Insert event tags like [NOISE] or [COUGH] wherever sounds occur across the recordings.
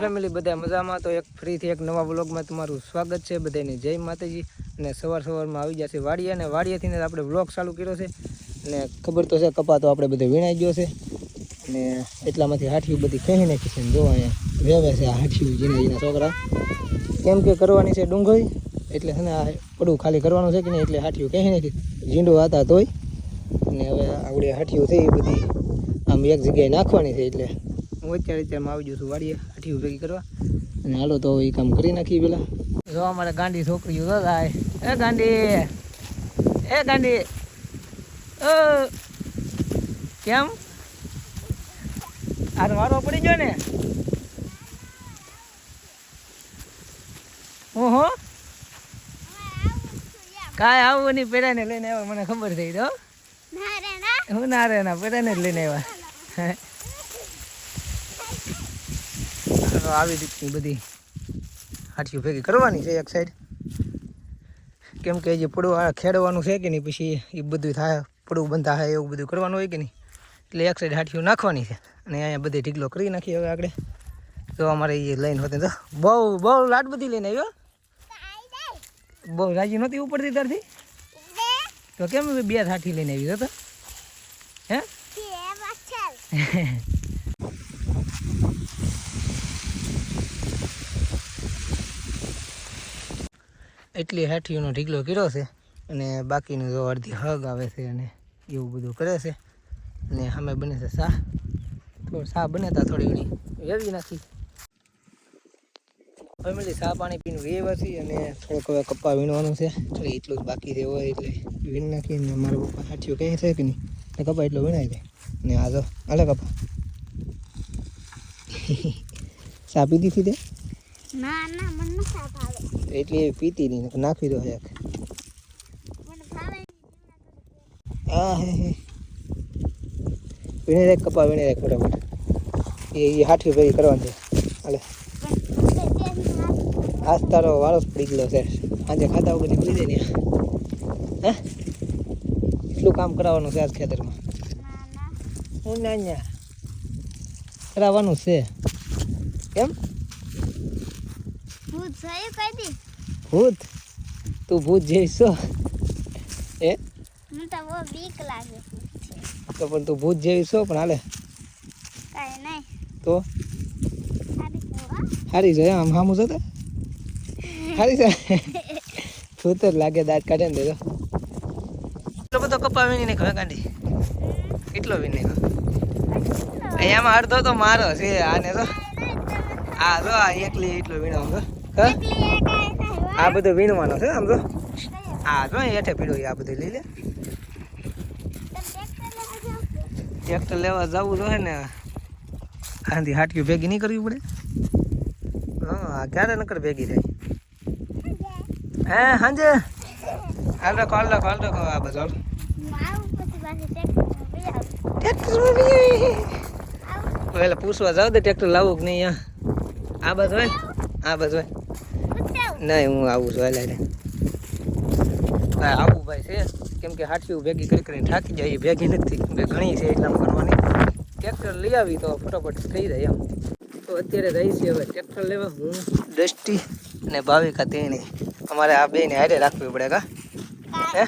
Family બધા મજામાં. તો એક ફ્રીથી એક નવા વ્લોગમાં તમારું સ્વાગત છે. બધાને જય માતાજી. અને સવાર સવારમાં આવી જશે વાડીએ અને વાડીએથી આપણે વ્લોગ ચાલુ કર્યો છે. અને ખબર તો છે કપા તો આપણે બધે વીણાઈ ગયો છે. અને એટલામાંથી હાઠિયું બધી ખેંચી નાખી છે. જો અહીંયા વેવે છે આ હાઠીઓ જીના જીના છોકરા. કેમ કે કરવાની છે ડુંગળી. એટલે છે ને આ પડું ખાલી કરવાનું છે કે નહીં? એટલે હાઠિયું ખેંચી નાખી. ઝીંડો હતા તોય. અને હવે આવડે હાઠિયું થઈ બધી આમ એક જગ્યાએ નાખવાની છે. એટલે હું અત્યારે અત્યારમાં આવી જઉં છું વાડીએ હાઠીઓ ભેગી કરવા. અને હાલો તો એ કામ કરી નાખીએ પેલા. જો અમારે ગાંડી છોકરીઓ તો થાય. એ ગાંડી એ ગાંડી. કેમ? આ વારો પડી ગયો ને. ઓહો. કાંઈ આવું નહીં પેડાને લઈને આવ્યા મને ખબર થઈ તો. હું ના રે ના પેડાને જ લઈને આવ્યા. તો આવી રીતની બધી હાથીઓ ભેગી કરવાની છે એક સાઈડ કેમ કે જે પડવા ખેડવાનું છે કે નહીં પછી એ બધું થાય પડવું બંધા થાય એવું બધું કરવાનું હોય કે નહીં. એટલે એક સાઈડ હાથીઓ નાખવાની છે અને અહીંયા બધી ઢીકલો કરી નાખી હવે આપણે તો અમારે એ લઈને હોતી તો બહુ બહુ લાટ બધી લઈને આવ્યો બહુ રાજી નહોતી ઉપડતી ત્યારથી? તો કેમ બે હાથી લઈને આવી હતો હે? [LAUGHS] એટલી હેઠીઓનો ઢીકલો કર્યો છે અને બાકીનું જો અડધી હગ આવે છે અને એવું બધું કરે છે. અને સામે બને છે શાહ થોડું શાહ બને તા થોડી ઘણી. વેવી નાખી. ફેમિલી શાહ પાણી પીને વેવ હતી અને થોડોક હવે કપ્પા વીણવાનું છે. થોડી એટલું જ બાકી છે હોય એટલે વીણ નાખીને મારા પપ્પા હાથીઓ કહે છે કે નહીં ને કપ્પા, એટલો વીણાય જાય ને આ તો હાલે કપ્પા. [LAUGHS] પીધી હતી તે? ના ના મને ન ભાવે. એટલી પીતી નહીં નાખી દો એક આ હે હે. વીણે રાખ કપા વીણે રાખ ફટાફટ. એ હાથી ભેગી કરવાની છે. હાલે. આજ તારો વાળો પડી ગયો છે. આજે ખાતા વગર નીકળી જાય ને હે? એટલું કામ કરાવવાનું છે આજ ખેતરમાં. હું ના કરાવવાનું છે. કેમ ભૂત થયું કઈ દી. ભૂત? તું ભૂત જઈશો? એ હું તો બહુ બીક લાગે તો પણ તું ભૂત જેવી પણ હાલે. કઈ નહીં. તો? હારી છે આમ હામું તો? હારી છે? ભૂત જ લાગે દાંત કાઢે ને દેજો. એટલો બધો કપા વીણી નાખ્યો હે ગાંડી? કેટલો વીણી નાખ્યો? અહીંયામાં અડધો તો મારો છે આને તો. આ જો આ એકલી એટલો વીણો આમ આ બધું વીણવાનો છે આમ જો. આ જો હેઠે પીડો આ બધું લઈ લે. ટ્રેક્ટર લેવા જવું જોઈએ ને. આથી હાટકી ભેગી નહીં કરવી પડે. હા ક્યારે નકર ભેગી થાય? હે હાંજે? હાલ રાખો હાલ રાખો હાલ રાખો આ બધા ટ્રેક્ટર પેલા પૂછવા જાવ દે ટ્રેક્ટર લાવું કે નહીં અહીંયા આ બસ હોય આ બસ હોય નહીં હું આવું છું હાલે. આવું ભાઈ છે. કેમ કે હાથીઓ ભેગી કરી કરીને થાકી જાય એ ભેગી નથી. ઘણી છે એટલામાં કરવાની ટ્રેક્ટર લઈ આવી તો ફટાફટ થઈ જાય એમ. તો અત્યારે રહી છે હવે ટ્રેક્ટર લેવા. હું દ્રષ્ટિ અને ભાવિકા તેણી. અમારે આ બેને હારે રાખવી પડે કા? હે?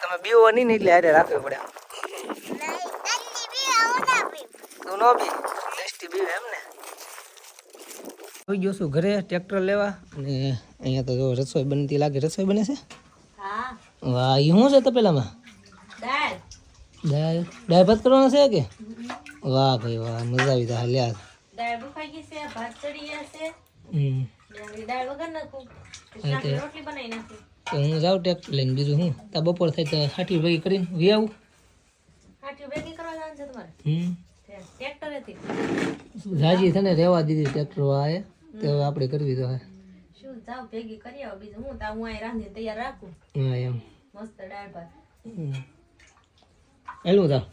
તમે બીવો નહીં ને એટલે હારે રાખવી પડે. તું નો બી દ્રષ્ટિ બીવે એમ ને આવી ગયો છું ઘરે ટ્રેક્ટર લેવા અને અહીંયા તો જો રસોઈ બનતી લાગે. રસોઈ બને છે? વાહ એ શું છે તપેલામાં? દાળ. દાળ? ભાત કરવાનો છે કે? વાહ ભાઈ વાહ મજા આવી તા લ્યા. દાળ બફાઈ ગઈ છે ભાત ચડી છે. હમ. દાળ વગર નાખું. રોટલી બનાવી નાખું. તો હું જાઉં ટ્રેક્ટર લઈને બીજું હું? તા બપોર થાય તો હાટી ભેગી કરીને વી આવું. હાટી ભેગી કરવા જવાનું છે તમારે? હમ. ટ્રેક્ટર હતી. રાજી રહેવા દીધી ટ્રેક્ટર વાળાએ. તો હવે આપણે કરવી તો હા. શું જાવ ભેગી કરી આવો બીજું. હું તા હું અહીં રાંધીને તૈયાર રાખું? હા એમ. મસ્ત દાળ ભાત. હમ. એલું જાવ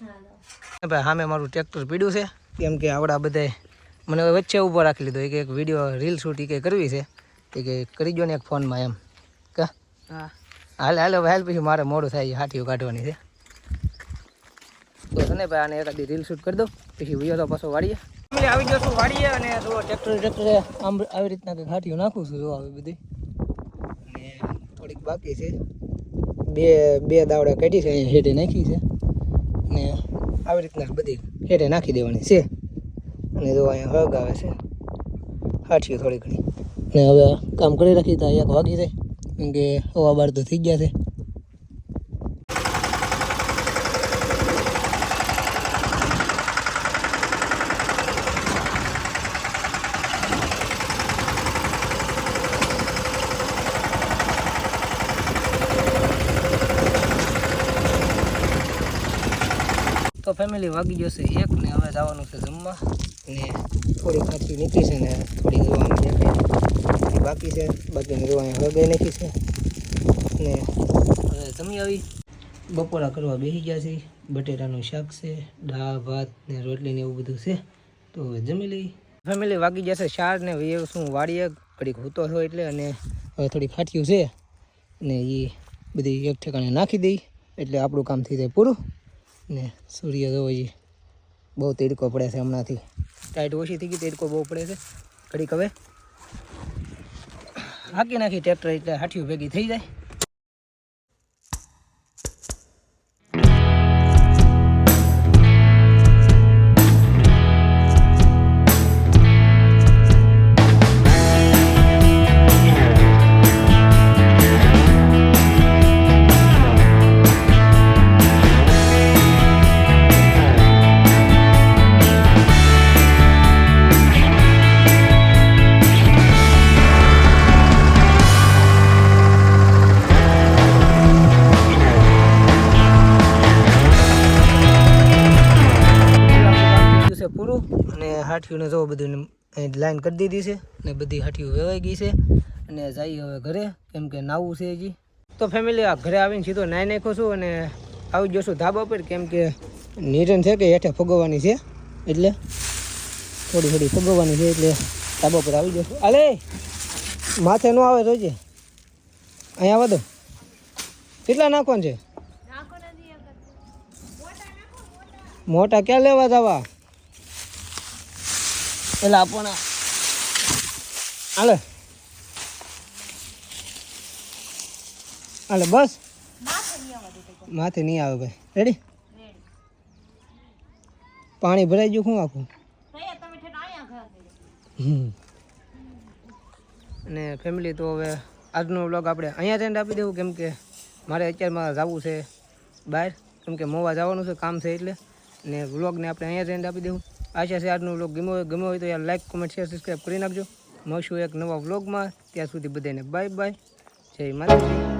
હા ભાઈ સામે મારું ટ્રેક્ટર પીડ્યું છે. કેમ કે આવડા બધાય મને હવે વચ્ચે ઊભો રાખી લીધો. કે એક વીડિયો રીલ શૂટ એ કે કરવી છે. એ કે કરી દો ને એક ફોનમાં એમ. કા? હા. હાલ હાલ હવે હાલ પછી મારે મોડું થાય હાથીઓ કાઢવાની છે. તો તને ભાઈ આને એકાદી રીલ શૂટ કરી દો પછી વીડિયો તો પાછો વાળીએ. આવી ગયો વાડીએ અને જો ટ્રેક્ટર ટ્રેક્ટરે આમ આવી રીતના કંઈક નાખું છું જો આવી બધી. અને થોડીક બાકી છે. બે બે દાવડા કાઢી છે, અહીંયા હેઠે નાખી છે. ને આવી રીતના બધી હેઠે નાખી દેવાની છે. અને જો અહીંયા હગ આવે છે. હાટીઓ થોડી ઘણી. ને હવે કામ કરી રાખી, તો એક વાગી જાય. કેમ કે હવા બાર તો થઈ ગયા છે. તો ફેમિલી વાગી જશે એક ને હવે જવાનું છે જમવા. ને થોડી ખાટકી નીકળી છે ને થોડી જોવાની દેખાય બાકી છે. બાકીની જોવાની હગાઈ નાખી છે. ને હવે જમી આવી. બપોરા કરવા બેસી ગયા છે. બટેટાનું શાક છે, દાળ, ભાત ને રોટલી ને એવું બધું છે. તો હવે જમી લઈ ફેમિલી વાગી જશે શાર ને વેવ શું વાળીએ ઘડીક હૂતો થયો એટલે અને હવે થોડી ફાટ્યું છે. ને એ બધી એક ઠેકાણે નાખી દઈ. એટલે આપણું કામ થઈ જાય પૂરું. ને સૂર્ય જોવો જી બહુ તેડકો પડે છે હમણાંથી. ટાઈટ ઓછી થઈ ગઈ, તેડકો બહુ પડે છે. ઘડીક હવે હાકી નાખી ટ્રેક્ટર એટલે હાઠિયું ભેગી થઈ જાય. હાઠીઓને જો બધું લાઈન કરી દીધી છે ને બધી હાઠીઓ વેવાઈ ગઈ છે અને જઈએ હવે ઘરે કેમ કે નાવું છે હજી. તો ફેમિલી આ ઘરે આવીને સીધો નાઈ નાખ્યો છું અને આવી જશું ધાબા પર કેમ કે નિરન છે કે હેઠે ફગવવાની છે એટલે થોડી થોડી ફગવવાની છે એટલે ધાબા પર આવી જશું અલે માથે ન આવે રોજે અહીંયા વધો કેટલા નાખવાનું છે? મોટા ક્યાં લેવા જવા? એટલે આપણા હાલે. હાલે, બસ. માથે નહીં આવે ભાઈ. રેડી પાણી ભરાઈ ગયું, શું આખું. અને ફેમિલી તો હવે આજનો વ્લોગ આપણે અહીંયા જઈને આપી દેવું, કેમ કે મારે અત્યારમાં જવું છે બહાર. કેમ કે મોવા જવાનું છે, કામ છે એટલે. ને વ્લોગને આપણે અહીંયા જઈને આપી દેવું. આશા છે આજનો વ્લોગ ગમ્યો હોય ગમ્યો હોય તો યાર લાઈક કોમેન્ટ શેર સબસ્ક્રાઈબ કરી નાખજો. મળશું એક નવા વ્લોગમાં ત્યાં સુધી બધાને બાય બાય જય માતાજી.